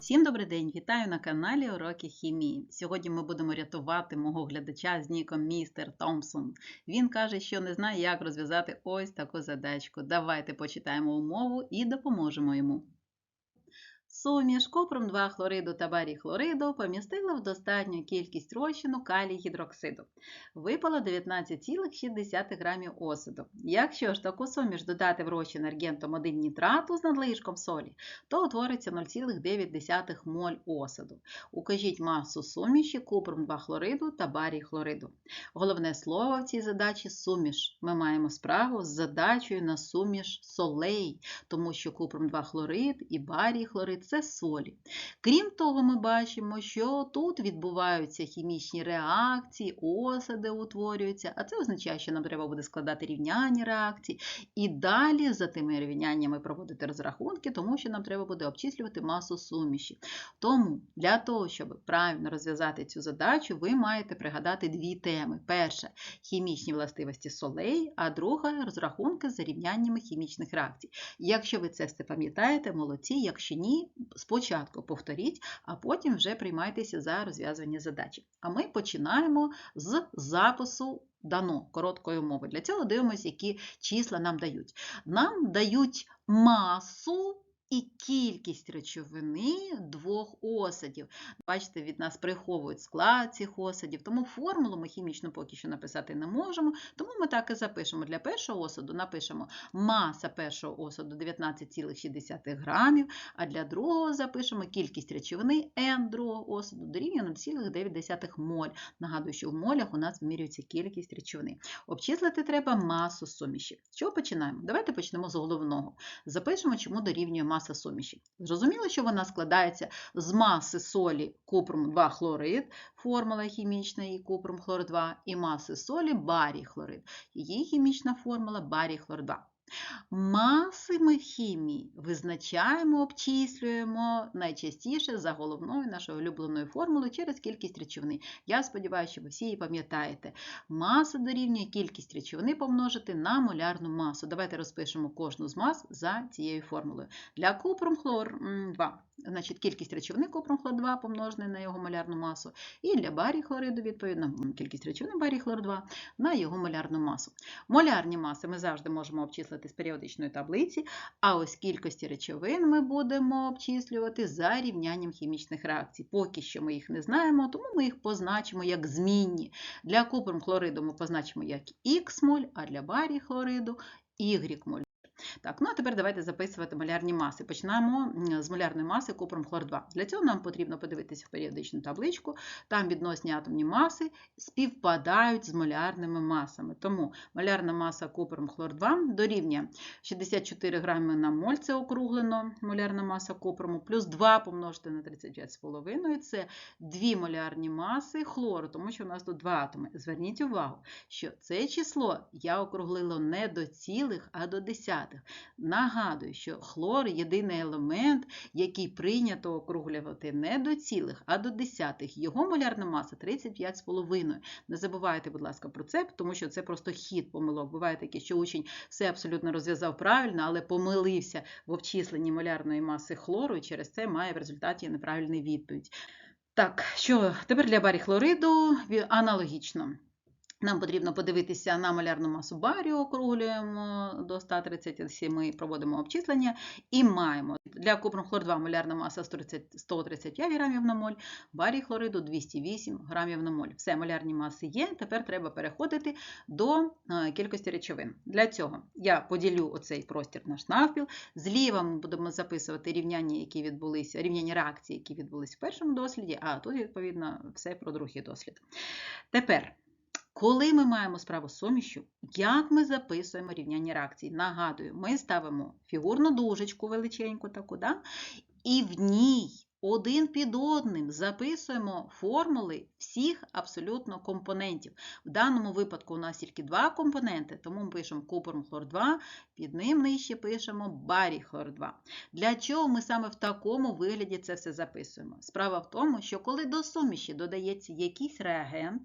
Всім добрий день! Вітаю на каналі Уроки хімії. Сьогодні ми будемо рятувати мого глядача з ніком Містер Томпсон. Він каже, що не знає, як розв'язати ось таку задачку. Давайте почитаємо умову і допоможемо йому. Суміш купром 2 хлориду та барій хлориду помістила в достатню кількість розчину калій гідроксиду. Випало 19,6 грамів осаду. Якщо ж таку суміш додати в розчин аргентом 1 нітрату з надлишком солі, то утвориться 0,9 моль осаду. Укажіть масу суміші купром 2 хлориду та барій хлориду. Головне слово в цій задачі суміш. Ми маємо справу з задачею на суміш солей, тому що купром 2 хлорид і барій хлорид це солі. Крім того, ми бачимо, що тут відбуваються хімічні реакції, осади утворюються, а це означає, що нам треба буде складати рівняння реакцій і далі за тими рівняннями проводити розрахунки, тому що нам треба буде обчислювати масу суміші. Тому для того, щоб правильно розв'язати цю задачу, ви маєте пригадати дві теми. Перша хімічні властивості солей, а друга розрахунки за рівняннями хімічних реакцій. Якщо ви це все пам'ятаєте, молодці, якщо ні, спочатку повторіть, а потім вже приймайтеся за розв'язування задачі. А ми починаємо з запису дано короткої мовою. Для цього дивимося, які числа нам дають. Нам дають масу. І кількість речовини двох осадів. Бачите, від нас приховують склад цих осадів, тому формулу ми хімічно поки що написати не можемо, тому ми так і запишемо. Для першого осаду напишемо маса першого осаду 19,6 грамів, а для другого запишемо кількість речовини N другого осаду дорівнює 0,9 моль. Нагадую, що в молях у нас вимірюється кількість речовини. Обчислити треба масу суміші. З чого починаємо? Давайте почнемо з головного. Запишемо, чому дорівнює маса суміші. Зрозуміло, що вона складається з маси солі купрум 2 хлорид, формула хімічна її купрум хлор 2, і маси солі барій хлорид. Її хімічна формула барій хлор 2. Маси ми хімії визначаємо, обчислюємо найчастіше за головною нашою улюбленою формулою через кількість речовини. Я сподіваюся, що ви всі її пам'ятаєте. Маса дорівнює кількість речовини помножити на молярну масу. Давайте розпишемо кожну з мас за цією формулою. Для купрум хлор 2. Значить, кількість речовини купрум хлор 2 помножене на його молярну масу. І для барій хлориду, відповідно, кількість речовини барій хлор 2 на його молярну масу. Молярні маси ми завжди можемо обчислити з періодичної таблиці, а ось кількості речовин ми будемо обчислювати за рівнянням хімічних реакцій. Поки що ми їх не знаємо, тому ми їх позначимо як змінні. Для купрум хлориду ми позначимо як Х моль, а для барій хлориду Y моль. Так, ну а тепер давайте записувати малярні маси. Починаємо з малярної маси купром хлор 2. Для цього нам потрібно подивитися в періодичну табличку. Там відносні атомні маси співпадають з малярними масами. Тому малярна маса купром хлор 2 дорівнює 64 грами на моль, це округлено, малярна маса купрому, плюс 2 помножити на 35,5 це 2 малярні маси хлору, тому що у нас тут 2 атоми. Зверніть увагу, що це число я округлила не до цілих, а до десятих. Нагадую, що хлор єдиний елемент, який прийнято округлювати не до цілих, а до десятих. Його молярна маса 35,5. Не забувайте, будь ласка, про це, тому що це просто хід помилок. Буває таке, що учень все абсолютно розв'язав правильно, але помилився в обчисленні молярної маси хлору і через це має в результаті неправильний відповідь. Так, що тепер для баріхлориду аналогічно. Нам потрібно подивитися на малярну масу барію, округлюємо до 137, проводимо обчислення і маємо для купрум хлор 2 малярна маса 135 грамів на моль, барій хлориду 208 грамів на моль. Все, малярні маси є, тепер треба переходити до кількості речовин. Для цього я поділю оцей простір наш навпіл. Зліва ми будемо записувати рівняння, які відбулися, рівняння реакції, які відбулися в першому досліді, а тут, відповідно, все про другий дослід. Тепер. Коли ми маємо справу з сумішю, як ми записуємо рівняння реакцій? Нагадую, ми ставимо фігурну дужечку величеньку таку, да? і в ній один під одним записуємо формули всіх абсолютно компонентів. В даному випадку у нас тільки два компоненти, тому ми пишемо купрум хлор 2, під ним нижче пишемо барій хлор 2. Для чого ми саме в такому вигляді це все записуємо? Справа в тому, що коли до суміші додається якийсь реагент,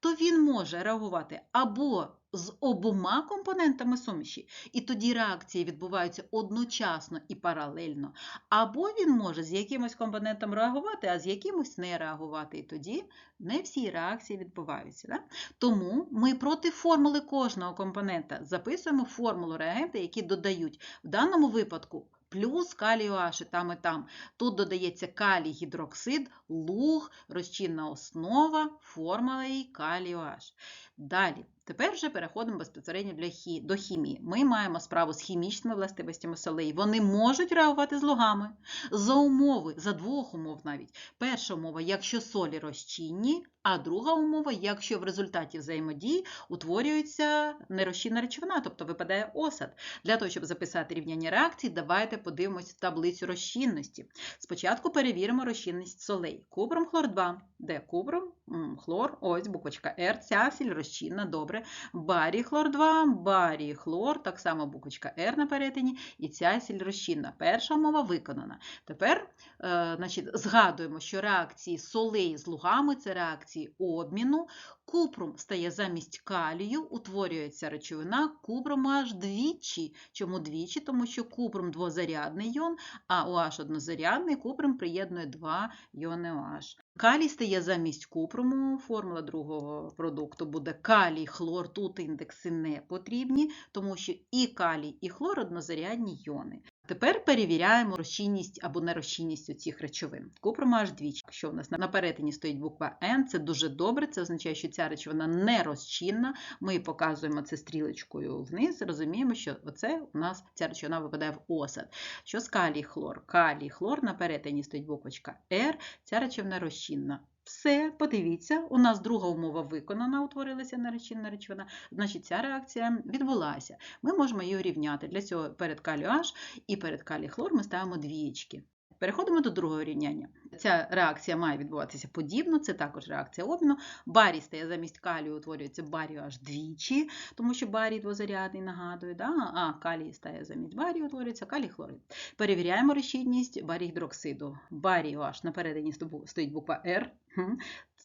то він може реагувати або з обома компонентами суміші, і тоді реакції відбуваються одночасно і паралельно, або він може з якимось компонентом реагувати, а з якимось не реагувати. І тоді не всі реакції відбуваються. Да? Тому ми проти формули кожного компонента записуємо формулу реагента, які додають в даному випадку. Плюс калій OH і там і там. Тут додається калій гідроксид, луг, розчинна основа, формула і калій OH. Далі, тепер вже переходимо безпосередньо для хі... до хімії. Ми маємо справу з хімічними властивостями солей. Вони можуть реагувати з лугами за умови, за двох умов навіть. Перша умова, якщо солі розчинні, а друга умова, якщо в результаті взаємодії утворюється нерозчинна речовина, тобто випадає осад. Для того, щоб записати рівняння реакцій, давайте подивимось таблицю розчинності. Спочатку перевіримо розчинність солей. Кубром хлор 2. Де кубром? Хлор, ось буквочка R, ця сіль розчинна, добре. Барій хлор 2, баріхлор, так само буквочка R на перетині, і ця сільрозчинна. Перша умова виконана. Тепер е, значить, згадуємо, що реакції солей з лугами це реакції обміну. Купрум стає замість калію, утворюється речовина купрум аж двічі. Чому двічі? Тому що купрум двозарядний йон, а OH однозарядний, купрум приєднує два йони OH. Калій стає замість купруму, формула другого продукту буде калій, хлор, тут індекси не потрібні, тому що і калій, і хлор однозарядні йони. Тепер перевіряємо розчинність або нерозчинність цих речовин. Купрум аж двічі. Якщо у нас на перетині стоїть буква N, це дуже добре, це означає, що ця речовина не розчинна. Ми показуємо це стрілочкою вниз, розуміємо, що оце у нас ця речовина випадає в осад. Що з калій хлор? Калій хлор на перетині стоїть буквочка R, ця речовина розчинна. Все, подивіться, у нас друга умова виконана, утворилася неречинна речовина, значить ця реакція відбулася. Ми можемо її урівняти. Для цього перед калію H і перед калій хлор ми ставимо двієчки. Переходимо до другого рівняння. Ця реакція має відбуватися подібно, це також реакція обміну. Барій стає замість калію, утворюється барію аж двічі, тому що барій двозарядний, нагадую, да? а калій стає замість барію, утворюється калій хлорид. Перевіряємо розчинність барій гідроксиду. Барій аж напередині стоїть буква R.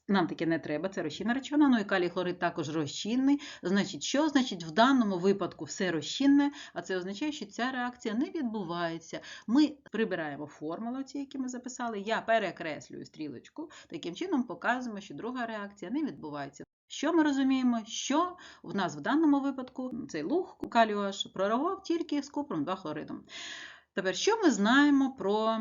Нам таке не треба, це розчинна речовина, ну і калій хлорид також розчинний. Значить, що? Значить, в даному випадку все розчинне, а це означає, що ця реакція не відбувається. Ми прибираємо формулу, ці, які ми записали, я перекреслюю стрілочку, таким чином показуємо, що друга реакція не відбувається. Що ми розуміємо? Що в нас в даному випадку цей луг каліош пророгав тільки з купром 2 хлоридом. Тепер, що ми знаємо про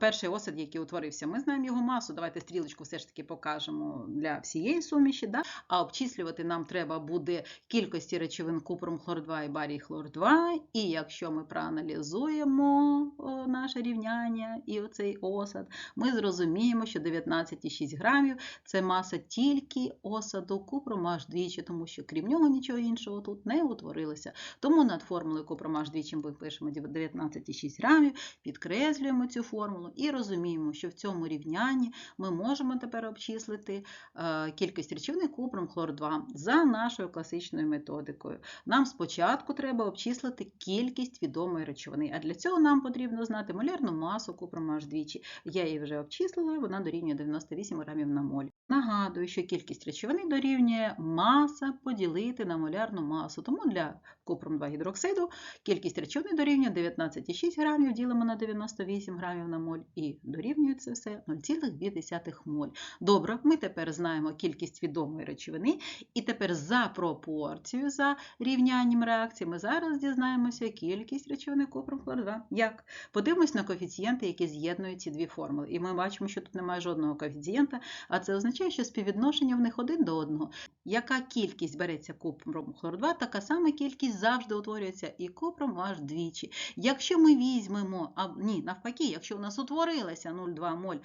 перший осад, який утворився? Ми знаємо його масу. Давайте стрілочку все ж таки покажемо для всієї суміші. Да? А обчислювати нам треба буде кількості речовин купром хлор 2 і барій хлор 2. І якщо ми проаналізуємо наше рівняння і оцей осад, ми зрозуміємо, що 19,6 грамів це маса тільки осаду купром аж двічі, тому що крім нього нічого іншого тут не утворилося. Тому над формулою купром аж двічі ми пишемо 19,6 6 грамів, підкреслюємо цю формулу і розуміємо, що в цьому рівнянні ми можемо тепер обчислити е, кількість речовини купром хлор 2 за нашою класичною методикою. Нам спочатку треба обчислити кількість відомої речовини, а для цього нам потрібно знати молярну масу купром аж двічі. Я її вже обчислила, вона дорівнює 98 грамів на моль. Нагадую, що кількість речовини дорівнює маса поділити на молярну масу. Тому для купром 2 гідроксиду кількість речовини дорівнює 19,6 грамів, ділимо на 98 грамів на моль і дорівнює це все 0,2 моль. Добре, ми тепер знаємо кількість відомої речовини, і тепер за пропорцією, за рівнянням реакції, ми зараз дізнаємося кількість речовини купром хлор 2. Як? Подивимось на коефіцієнти, які з'єднують ці дві формули. І ми бачимо, що тут немає жодного коефіцієнта, а це означає, що співвідношення в них один до одного. Яка кількість береться купром хлор 2, така сама кількість завжди утворюється і купром аж двічі. Якщо ми візьмемо, а ні, навпаки, якщо у нас утворилося 0,2 моль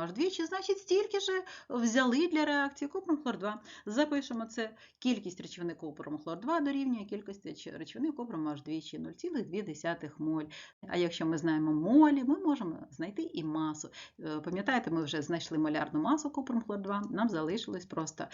аж двічі, значить стільки ж взяли для реакції купрум хлор 2. Запишемо це. Кількість речовини купруму хлор 2 дорівнює кількості речовини аж двічі 0,2 моль. А якщо ми знаємо молі, ми можемо знайти і масу. Е, Пам'ятаєте, ми вже знайшли молярну масу купрум хлор 2, нам залишилось просто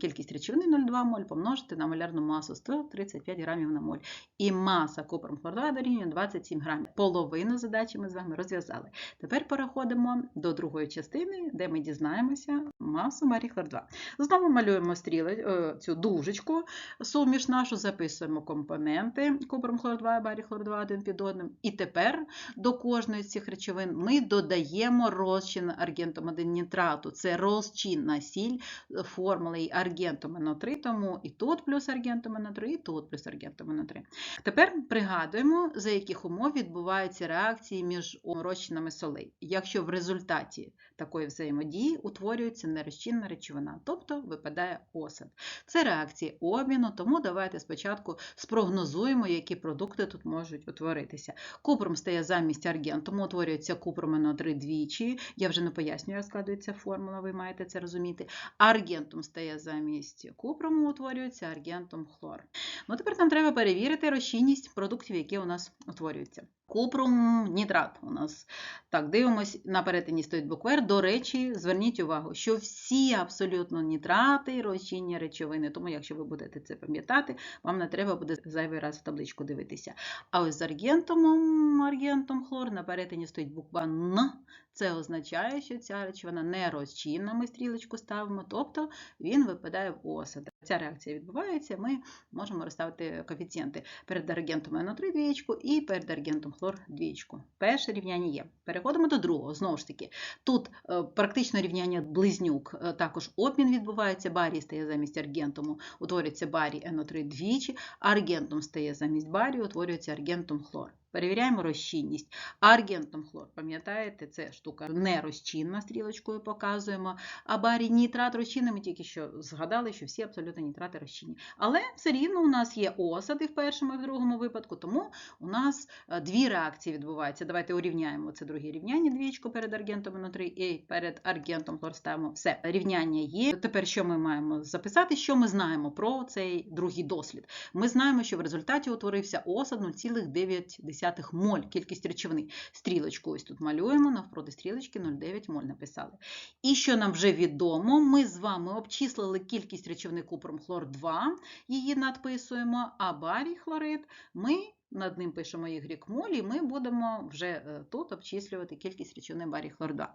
кількість речовини 0,2 моль помножити на молярну масу 135 грамів на моль. І маса купрум хлор 2 дорівнює 27 грамів. Половину задачі ми з вами розв'язали. Тепер переходимо до другої частини, де ми дізнаємося масу барій хлор 2. Знову малюємо стріли, е, цю дужечку, суміш нашу, записуємо компоненти купрум хлор 2 і барій хлор 2 один під одним. І тепер до кожної з цих речовин ми додаємо розчин аргентом 1 нітрату. Це розчинна сіль е, формули аргентом НО3, тому і тут плюс аргентом НО3, і тут плюс аргентом НО3. Тепер пригадуємо, за яких умов відбуваються реакції між розчинами солей. Якщо в результаті такої взаємодії утворюється нерозчинна речовина, тобто випадає осад. Це реакції обміну, тому давайте спочатку спрогнозуємо, які продукти тут можуть утворитися. Купрум стає замість арген, тому утворюється купрум НО3 двічі. Я вже не пояснюю, як складується формула, ви маєте це розуміти. Аргентум стає замість купруму, утворюється аргентум хлор. Ну, тепер нам треба перевірити розчинність продуктів, які у нас утворюються. Купрум нітрат у нас. Так, дивимось, на перетині стоїть буква Р. До речі, зверніть увагу, що всі абсолютно нітрати розчинні речовини. Тому, якщо ви будете це пам'ятати, вам не треба буде зайвий раз в табличку дивитися. А ось з аргентумом, аргентом хлор, на перетині стоїть буква Н. Це означає, що ця речовина не розчинна, ми стрілочку ставимо, тобто він випадає в осад. Ця реакція відбувається, ми можемо розставити коефіцієнти перед аргентом НО3 двічку і перед аргентом хлор двічку. Перше рівняння є. Переходимо до другого. Знову ж таки, тут е, практично рівняння близнюк, е, також обмін відбувається, барій стає замість аргентуму, утворюється барій НО3 двічі, аргентум стає замість барію, утворюється аргентум хлор. Перевіряємо розчинність. Аргентом хлор, пам'ятаєте, це штука нерозчинна, стрілочкою показуємо. А барій нітрат розчинний, ми тільки що згадали, що всі абсолютно нітрати розчинні. Але все рівно у нас є осади в першому і в другому випадку, тому у нас е, дві реакції відбуваються. Давайте урівняємо це друге рівняння, двічку перед аргентом НО3 і перед аргентом хлор ставимо. Все, рівняння є. Тепер що ми маємо записати? Що ми знаємо про цей другий дослід? Ми знаємо, що в результаті утворився осад 0,9 моль, кількість речовини. Стрілочку ось тут малюємо, навпроти стрілочки 0,9 моль написали. І що нам вже відомо, ми з вами обчислили кількість речовини купром хлор 2, її надписуємо, а барій хлорид ми над ним пишемо Y моль, і ми будемо вже е, тут обчислювати кількість речовини барій хлор 2.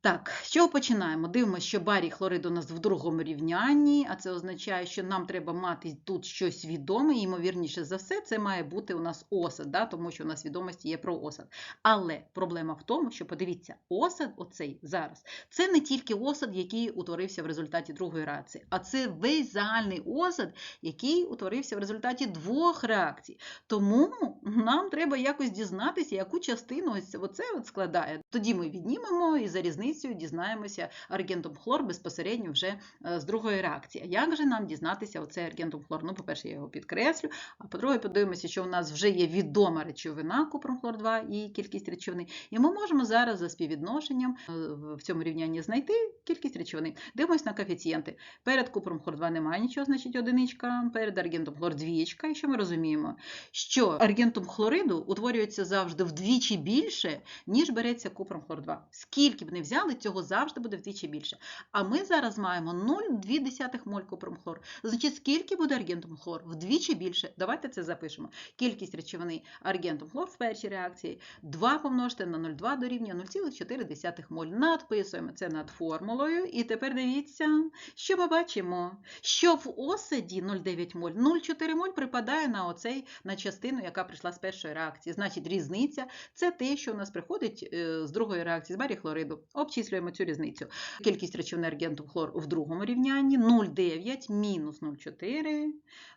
Так, з чого починаємо? Дивимося, що барій хлорид у нас в другому рівнянні, а це означає, що нам треба мати тут щось відоме, і, ймовірніше за все, це має бути у нас осад, да? тому що у нас відомості є про осад. Але проблема в тому, що подивіться, осад оцей зараз, це не тільки осад, який утворився в результаті другої реакції, а це весь загальний осад, який утворився в результаті двох реакцій. Тому нам треба якось дізнатися, яку частину ось оце складає. Тоді ми віднімемо і за різницею дізнаємося аргентум хлор безпосередньо вже е, з другої реакції. Як же нам дізнатися оцей аргентум хлор? Ну, по-перше, я його підкреслю, а по-друге, подивимося, що у нас вже є відома речовина купром хлор 2 і кількість речовини. І ми можемо зараз за співвідношенням е, в цьому рівнянні знайти кількість речовини. Дивимось на коефіцієнти. Перед купром хлор 2 немає нічого, значить одиничка, перед аргентом хлор двічка. І що ми розуміємо? Що аргентум хлориду утворюється завжди вдвічі більше, ніж береться купром хлор 2. Скільки б не взяли, цього завжди буде вдвічі більше. А ми зараз маємо 0,2 моль купромхлор. Значить, скільки буде аргентум хлор? Вдвічі більше. Давайте це запишемо. Кількість речовини аргентум хлор в першій реакції 2 помножити на 0,2 дорівнює 0,4 моль. Надписуємо це над формулою. І тепер дивіться, що ми бачимо. Що в осаді 0,9 моль, 0,4 моль припадає на оцей, на частину, яка прийшла з першої реакції. Значить, різниця це те, що у нас приходить е, з другої реакції, з баріхлориду. Обчислюємо цю різницю. Кількість речовини аргенту хлор в другому рівнянні 0,9 мінус 0,4.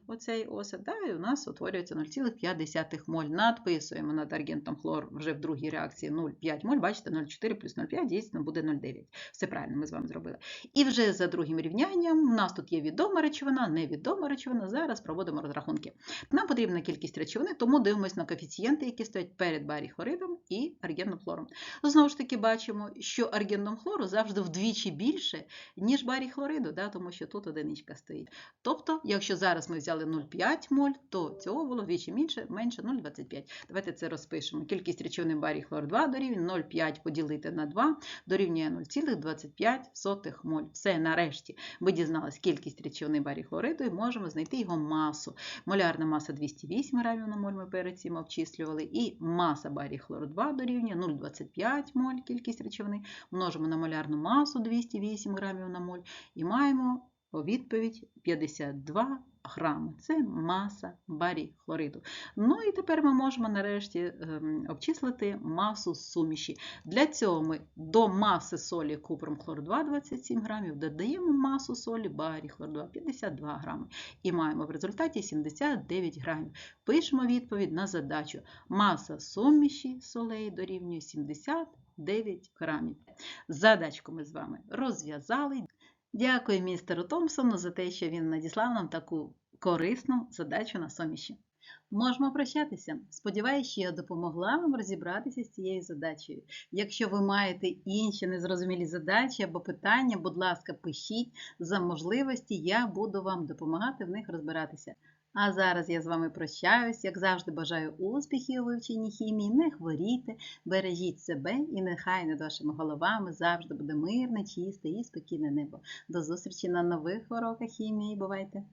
Оцей осад, да, і у нас утворюється 0,5 моль. Надписуємо над аргентом хлор вже в другій реакції 0,5 моль. Бачите, 0,4 плюс 0,5 дійсно буде 0,9. Все правильно ми з вами зробили. І вже за другим рівнянням у нас тут є відома речовина, невідома речовина. Зараз проводимо розрахунки. Нам потрібна кількість речовини, тому дивимося на коефіцієнти, які стоять перед барій хлоридом і аргентом хлором. Знову ж таки, бачимо, що аргентом хлору завжди вдвічі більше, ніж барій хлориду, да, тому що тут одиничка стоїть. Тобто, якщо зараз ми взяли 0,5 моль, то цього було вдвічі менше, менше 0,25. Давайте це розпишемо. Кількість речовини барій хлор 2 дорівнює 0,5 поділити на 2 дорівнює 0,25 моль. Все, нарешті ми дізналися кількість речовини барій хлориду і можемо знайти його масу. Молярна маса 208 грамів моль ми перед цим обчислювали, і маса барій хлору 2 дорівнює 0,25 моль кількість речовини, множимо на молярну масу 208 грамів на моль і маємо відповідь 52 грами. Це маса барій хлориду. Ну і тепер ми можемо нарешті ем, обчислити масу суміші. Для цього ми до маси солі купром хлор 2 27 грамів додаємо масу солі барій хлор 2 52 грами. І маємо в результаті 79 грамів. Пишемо відповідь на задачу. Маса суміші солей дорівнює 79 грамів. Задачку ми з вами розв'язали. Дякую містеру Томпсону за те, що він надіслав нам таку корисну задачу на суміші. Можемо прощатися. Сподіваюся, що я допомогла вам розібратися з цією задачею. Якщо ви маєте інші незрозумілі задачі або питання, будь ласка, пишіть за можливості, я буду вам допомагати в них розбиратися. А зараз я з вами прощаюсь, як завжди, бажаю успіхів у вивченні хімії, не хворійте, бережіть себе і нехай над вашими головами завжди буде мирне, чисте і спокійне небо. До зустрічі на нових уроках хімії. Бувайте!